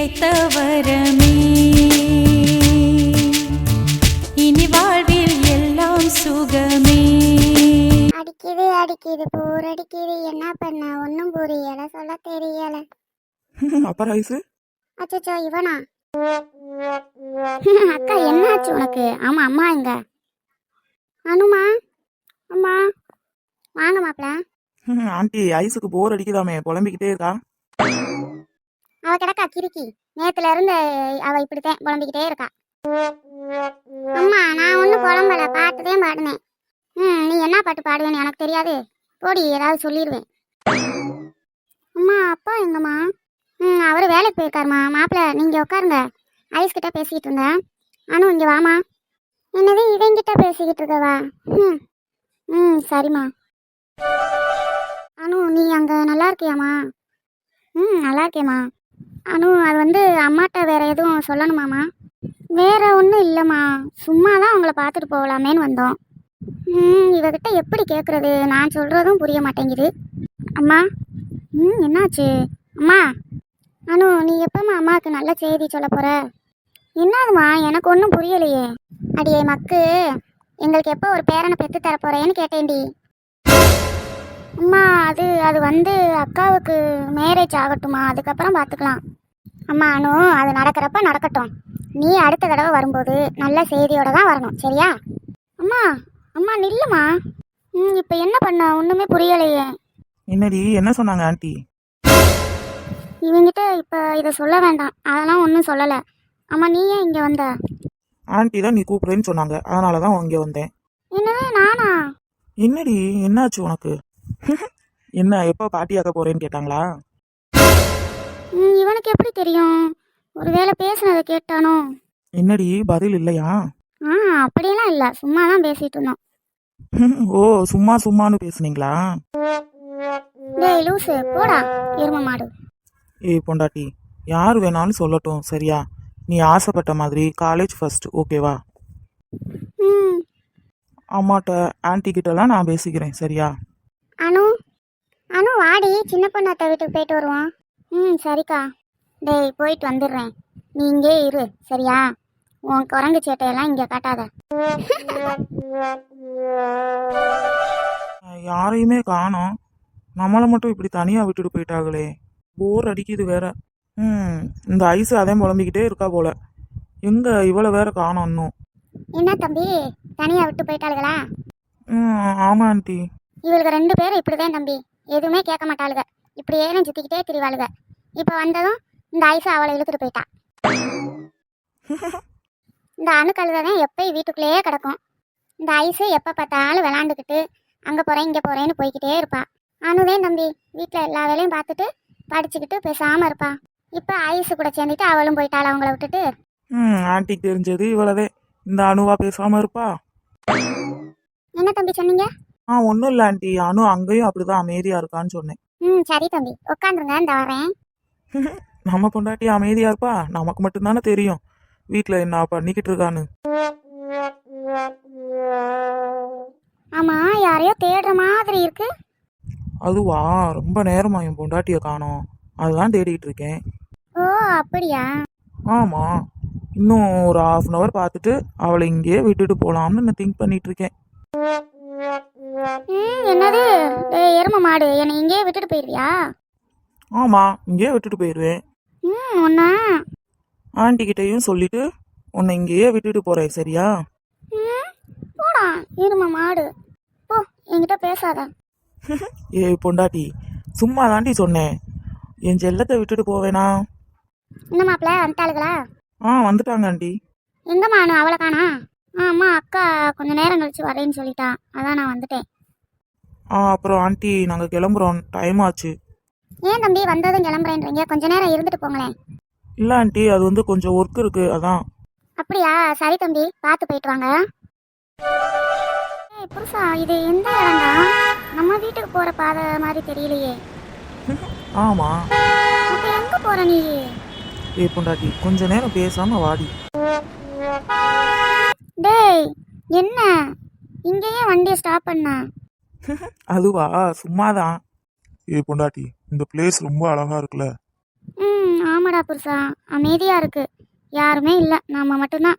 கிடைத்த வரமே இனி வாழ்வில் எல்லாம் சுகமே. அடிக்குது அடிக்குது போர் அடிக்குது. என்ன பண்ண? ஒன்றும் புரியல சொல்ல தெரியல. அப்புறம் ஐசு அச்சச்சோ இவனா? அக்கா என்னாச்சு உனக்கு? ஆமா அம்மா எங்க? அனுமா? அம்மா? வாங்க மாப்ள ஆண்டி ஐஸுக்கு போர் அடிக்குதாமே புலம்பிக்கிட்டே இருக்கா? அவ கிடக்கா கிறுக்கி. நேத்துல இருந்து அவ இப்படித்தான் புலம்பிக்கிட்டே இருக்கா. அம்மா நான் ஒன்றும் புலம்பல. பாட்டுதே பாடினேன். ம் நீ என்ன பாட்டு பாடுவேன்னு எனக்கு தெரியாது. போடி ஏதாவது சொல்லிடுவேன் அம்மா அப்பா எங்கம்மா? ம் அவர் வேலைக்கு போயிருக்காருமா. மாப்பிள்ள நீங்கள் உட்காருங்க. ஐஸ் கிட்ட பேசிக்கிட்டு இருந்தேன். அனு இங்கே வாமா என்னது இவங்கிட்ட பேசிக்கிட்டு இருக்கவா? ம் ம் சரிம்மா. அனு நீ அங்கே நல்லா இருக்கியாம்மா? ம் நல்லா இருக்கேம்மா. அனு அது வந்து அம்மாட்ட வேற எதுவும் சொல்லணுமாம்மா? வேற ஒன்றும் இல்லைம்மா. சும்மா தான் அவங்கள பார்த்துட்டு போகலாமேன்னு வந்தோம். ம் இவகிட்ட எப்படி கேட்குறது நான் சொல்கிறதும் புரிய மாட்டேங்குது. அம்மா ம் என்னாச்சு? அம்மா அனு நீ எப்பம்மா அம்மாவுக்கு நல்ல செய்தி சொல்ல போகிற என்னதுமா? எனக்கு ஒன்றும் புரியலையே. அடியே மக்கு எங்களுக்கு எப்போ ஒரு பேரனை பெற்று தர போறேன்னு கேட்டேன்டி. அம்மா அது அது வந்து அக்காவுக்கு மேரேஜ் ஆகட்டுமா? அதுக்கப்புறம் பார்த்துக்கலாம் அம்மா அனு அது நடக்கிறப்ப நடக்கட்டும். நீ அடுத்த தடவை வரும்போது நல்ல செய்தியோட தான் வரணும். சரியா? அம்மா அம்மா நில்லுமா. ம் இப்போ என்ன பண்ண? ஒன்றுமே புரியலையே. என்னடி என்ன சொன்னாங்க ஆண்டி? இவங்கிட்ட இப்போ இதை சொல்ல வேண்டாம். அதெல்லாம் ஒன்றும் சொல்லலை. அம்மா நீ ஏன் இங்கே வந்த? ஆண்டி தான் நீ கூப்பிடுறேன்னு சொன்னாங்க. அதனால தான் இங்கே வந்தேன். என்னது நானா? என்னடி என்னாச்சு உனக்கு? என்ன எப்போ பாட்டியாக்க போறேன்னு கேட்டாங்களா? ம், இவனுக்கு எப்படி தெரியும்? ஒருவேளை பேசுனதை கேட்டானோ? என்னடி பதில் இல்லையா? ஆ அப்படியெல்லாம் இல்லை. சும்மா தான் பேசிட்டு இருந்தோம். ஓ சும்மா சும்மான்னு பேசுனீங்களா? டேய் லூசு போடா எரும மாடு. ஏய் பொண்டாட்டி யார் வேணாலும் சொல்லட்டும் சரியா? நீ ஆசைப்பட்ட மாதிரி காலேஜ் ஃபர்ஸ்ட் ஓகேவா ம். அம்மாட்ட ஆன்ட்டி கிட்டலாம் நான் பேசிக்கிறேன் சரியா? அனு அனு வாடி சின்ன பொண்ணாத்த வீட்டுக்கு போயிட்டு வருவோம். ம் சரிக்கா. டேய் போயிட்டு வந்துடுறேன். நீ இங்கே இரு சரியா? உன் குரங்கு சேட்டையெல்லாம் இங்கே காட்டாத. யாரையுமே காணோம். நம்மளை மட்டும் இப்படி தனியாக விட்டுட்டு போயிட்டாங்களே. போர் அடிக்குது வேற. ம் இந்த ஐஸ் அதே புலம்பிக்கிட்டே இருக்கா போல. எங்க இவளை வேற காணோம் இன்னும்? என்ன தம்பி? தனியாக விட்டு போயிட்டாளுகளா? ம் ஆமா ஆண்டி. இவளுக்கு ரெண்டு பேரும் இப்படிதான் தம்பி. எதுவுமே கேட்க மாட்டாளுக. இப்படியே நான் சுற்றிக்கிட்டே திரிவாளுக. இப்போ வந்ததும் இந்த ஐசா அவளை இழுத்துட்டு போயிட்டா. இந்த அணுக்கழுதை தான் எப்பயும் வீட்டுக்குள்ளேயே கிடக்கும். இந்த ஐஸு எப்போ பார்த்தாலும் விளாண்டுக்கிட்டு அங்கே போகிறேன் இங்கே போகிறேன்னு போய்க்கிட்டே இருப்பா. அணுதேன் தம்பி வீட்டில் எல்லா வேலையும் பார்த்துட்டு படிச்சுக்கிட்டு பேசாமல் இருப்பா. இப்போ ஐஸு கூட சேர்ந்துட்டு அவளும் போயிட்டாள் அவங்கள விட்டுட்டு? ம் ஆண்டிக்கு தெரிஞ்சது இவ்வளவே இந்த அணுவா பேசாம இருப்பா? என்ன தம்பி சொன்னீங்க? ஆ ஒன்றும் இல்லை ஆண்டி. அணு அங்கேயும் அப்படிதான் அமைதியா இருக்கான்னு சொன்னேன். ம் சரி தம்பி. உட்காந்துருங்க இந்த வரேன். நம்ம பொண்டாட்டி அமைதியா இருப்பா? நமக்கு மட்டும்தானே தெரியும். வீட்டில் என்ன பண்ணிக்கிட்டு இருக்கான்னு. ஆமாம் யாரையோ தேடுற மாதிரி இருக்கு. அதுவா? ரொம்ப நேரமா என் பொண்டாட்டியை காணோம். அதுதான் தேடிட்டு இருக்கேன். ஓ அப்படியா? ஆமா. இன்னும் ஒரு ஹாஃப் அன் ஹவர் பார்த்துட்டு அவளை இங்கேயே விட்டுட்டு போலாம்னு நான் திங்க் பண்ணிட்டு இருக்கேன். எரும மாடு என்னை இங்கேயே விட்டுட்டு போயிடுவியா ஆமா இங்கேயே விட்டுட்டு போயிடுவேன் ம் ஒன்னா ஆண்டி கிட்டயும் சொல்லிட்டு உன்னை இங்கேயே விட்டுட்டு போறேன் சரியா? ம் போடா எரும மாடு. போ என்கிட்ட பேசாத. ஏய் பொண்டாட்டி சும்மா தாண்டி சொன்னேன். என் செல்லத்தை விட்டுட்டு போவேனா? என்ன மாப்பிள்ள வந்துட்டாளுகளா? ஆ வந்துட்டாங்க ஆண்டி. எங்கம்மா நான் அவளை காணா? ஆ அம்மா அக்கா கொஞ்ச நேரம் கழிச்சு வரேன்னு சொல்லிட்டா. அதான் நான் வந்துட்டேன். ஆ அப்புறம் ஆண்டி நாங்கள் கிளம்புறோம். டைம் ஆச்சு. ஏன் தம்பி வந்ததும் கிளம்புறேன்றீங்க? கொஞ்ச நேரம் இருந்துட்டு போங்களேன். இல்லை ஆண்டி அது வந்து கொஞ்சம் ஒர்க் இருக்கு அதான். அப்படியா? சரி தம்பி பார்த்து போயிட்டு வாங்க. ஏய் புருஷா இது எந்த இடம்டா? நம்ம வீட்டுக்கு போற பாதை மாதிரி தெரியலையே. ஆமா. அப்ப எங்க போற நீ? ஏய் பொண்டாட்டி கொஞ்ச நேரம் பேசாம வாடி. டேய் என்ன? இங்கேயே வண்டியை ஸ்டாப் பண்ண. அதுவா? சும்மாதான். ஏய் பொண்டாட்டி இந்த பிளேஸ் ரொம்ப அழகா இருக்குல்ல? ம் ஆமாடா புருஷா. அமைதியா இருக்கு. யாருமே இல்லை. நாம மட்டும்தான்.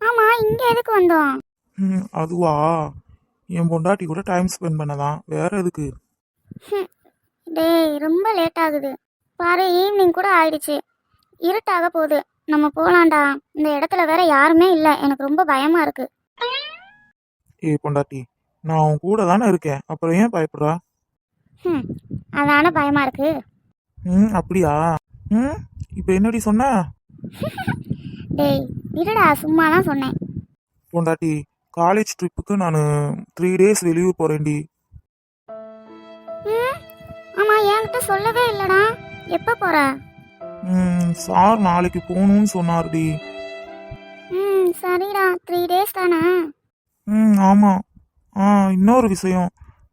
ஆமா இங்க எதுக்கு வந்தோம்? ம் அதுவா? என் பொண்டாட்டி கூட டைம் ஸ்பெண்ட் பண்ணதான். வேற எதுக்கு? டேய் ரொம்ப லேட் ஆகுது. பாரு ஈவினிங் கூட ஆயிடுச்சு. இருட்டாக போகுது. நம்ம போலாம்டா. இந்த இடத்துல வேற யாருமே இல்லை. எனக்கு ரொம்ப பயமா இருக்கு. ஏ பொண்டாட்டி நான் உன் கூட தானே இருக்கேன். அப்புறம் ஏன் பயப்படுறா? ம் அதான பயமா இருக்கு. ம் அப்படியா? ம் இப்போ என்னடி சொன்ன? டேய் விடுடா சும்மா தான் சொன்னேன். பொண்டாட்டி காலேஜ் ட்ரிப்புக்கு நான் த்ரீ டேஸ் வெளியூர் போகிறேன்டி ம் ஆமா என்கிட்ட சொல்லவே இல்லடா. எப்போ போற? ம் சார் நாளைக்கு போகணும்னு சொன்னார்டி. ம் சரிடா த்ரீ டேஸ் தானே. ம் ஆமாம் ஆ இன்னொரு விஷயம்.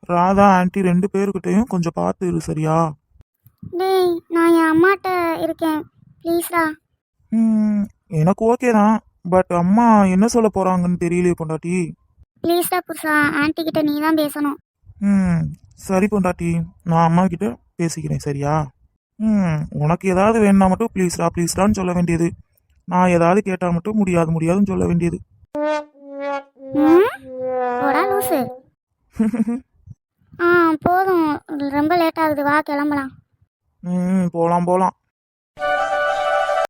ராதா ஆன்ட்டி ரெண்டு பேர்கிட்டையும் கொஞ்சம் பார்த்து இரு சரியா? டேய் நான் என் அம்மாட்ட இருக்கேன். ப்ளீஸ்டா ம் எனக்கு ஓகே தான். பட் அம்மா என்ன சொல்ல போகிறாங்கன்னு தெரியலையே பொண்டாட்டி. ப்ளீஸ்டா புருஷா. ஆன்ட்டி கிட்ட நீ தான் பேசணும். ம் சரி பொண்டாட்டி. நான் அம்மா கிட்ட பேசிக்கிறேன் சரியா? ம் உனக்கு ஏதாவது வேணும்னா மட்டும் ப்ளீஸ்டா ப்ளீஸ்டான்னு சொல்ல வேண்டியது. நான் ஏதாவது கேட்டால் மட்டும் முடியாது முடியாதுன்னு சொல்ல வேண்டியது. ம்? லூசு ஆ போதும். ரொம்ப லேட் ஆகுது. வா கிளம்பலாம். ம் போகலாம் போகலாம்